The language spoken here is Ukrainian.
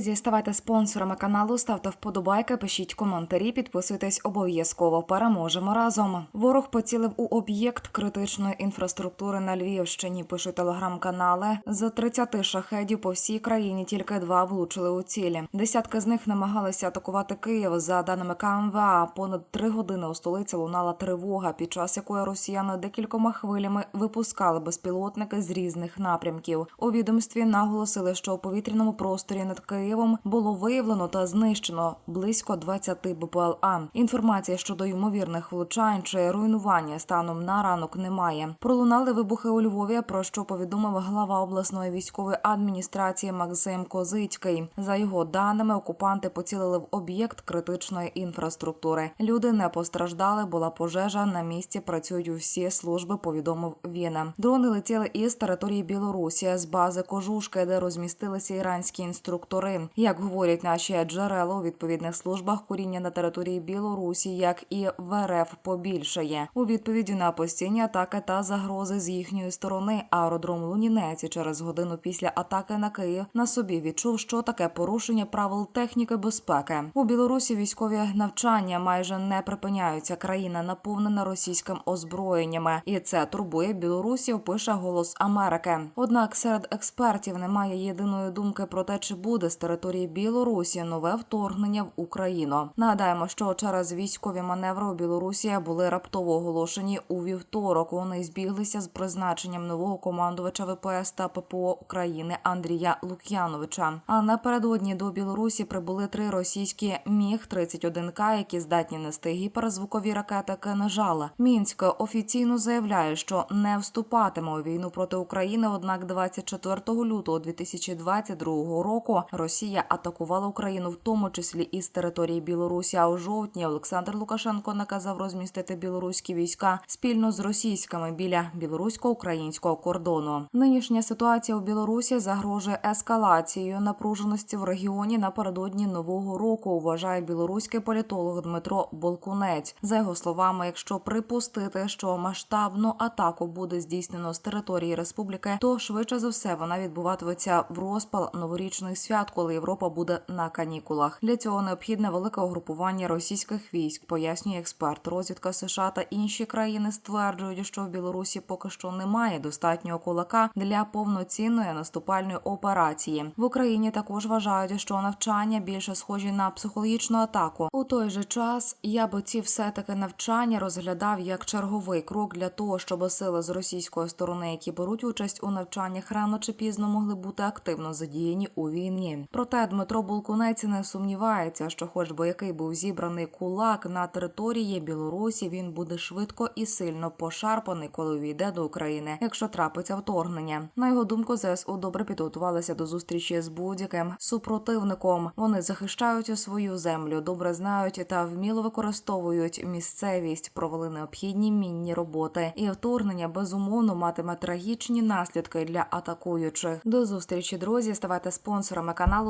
Друзі, ставайте спонсорами каналу, ставте вподобайки, пишіть коментарі, підписуйтесь обов'язково. Переможемо разом. Ворог поцілив у об'єкт критичної інфраструктури на Львівщині. Пишуть телеграм-канали. З 30 шахедів по всій країні тільки два влучили у цілі. Десятки з них намагалися атакувати Київ. За даними КМВА, понад три години у столиці лунала тривога, під час якої росіяни декількома хвилями випускали безпілотники з різних напрямків. У відомстві наголосили, що у повітряному просторі над Києвом було виявлено та знищено близько 20 БПЛА. Інформації щодо ймовірних влучань чи руйнування станом на ранок немає. Пролунали вибухи у Львові, про що повідомив глава обласної військової адміністрації Максим Козицький. За його даними, окупанти поцілили в об'єкт критичної інфраструктури. Люди не постраждали, була пожежа. На місці працюють усі служби. Повідомив він. Дрони летіли із території Білорусі з бази Кожушки, де розмістилися іранські інструктори. Як говорять наші джерела у відповідних службах, куріння на території Білорусі, як і в РФ, побільшає. У відповіді на постійні атаки та загрози з їхньої сторони. Аеродром Лунінець через годину після атаки на Київ на собі відчув, що таке порушення правил техніки безпеки. У Білорусі військові навчання майже не припиняються. Країна наповнена російським озброєннями, і це турбує білорусів. Пише голос Америки. Однак серед експертів немає єдиної думки про те, чи буде з території Білорусі нове вторгнення в Україну. Нагадаємо, що через військові маневри у Білорусі були раптово оголошені у вівторок. Вони збіглися з призначенням нового командувача ВПС та ППО України Андрія Лук'яновича. А напередодні до Білорусі прибули три російські міг 31 к які здатні нести гіперзвукові ракети «Кинжал». Мінськ офіційно заявляє, що не вступатиме у війну проти України. Однак, 24 лютого 2022 року Росія атакувала Україну, в тому числі із території Білорусі. А у жовтні Олександр Лукашенко наказав розмістити білоруські війська спільно з російськими біля білорусько-українського кордону. Нинішня ситуація у Білорусі загрожує ескалацією напруженості в регіоні напередодні нового року. Вважає білоруський політолог Дмитро Болкунець. За його словами, якщо припустити, що масштабну атаку буде здійснено з території республіки, то швидше за все вона відбуватиметься в розпал новорічних свят, коли Європа буде на канікулах. Для цього необхідне велике угрупування російських військ, пояснює експерт. Розвідка США та інші країни стверджують, що в Білорусі поки що немає достатнього кулака для повноцінної наступальної операції. В Україні також вважають, що навчання більше схожі на психологічну атаку. У той же час я би ці все таки навчання розглядав як черговий крок для того, щоб сили з російської сторони, які беруть участь у навчаннях, рано чи пізно могли бути активно задіяні у війні. Проте Дмитро Булкунець не сумнівається, що, хоч би який був зібраний кулак на території Білорусі, він буде швидко і сильно пошарпаний, коли увійде до України, якщо трапиться вторгнення. На його думку, ЗСУ добре підготувалися до зустрічі з будь-яким супротивником. Вони захищають свою землю, добре знають та вміло використовують місцевість, провели необхідні мінні роботи. І вторгнення безумовно матиме трагічні наслідки для атакуючих. До зустрічі, друзі. Ставайте спонсорами каналу,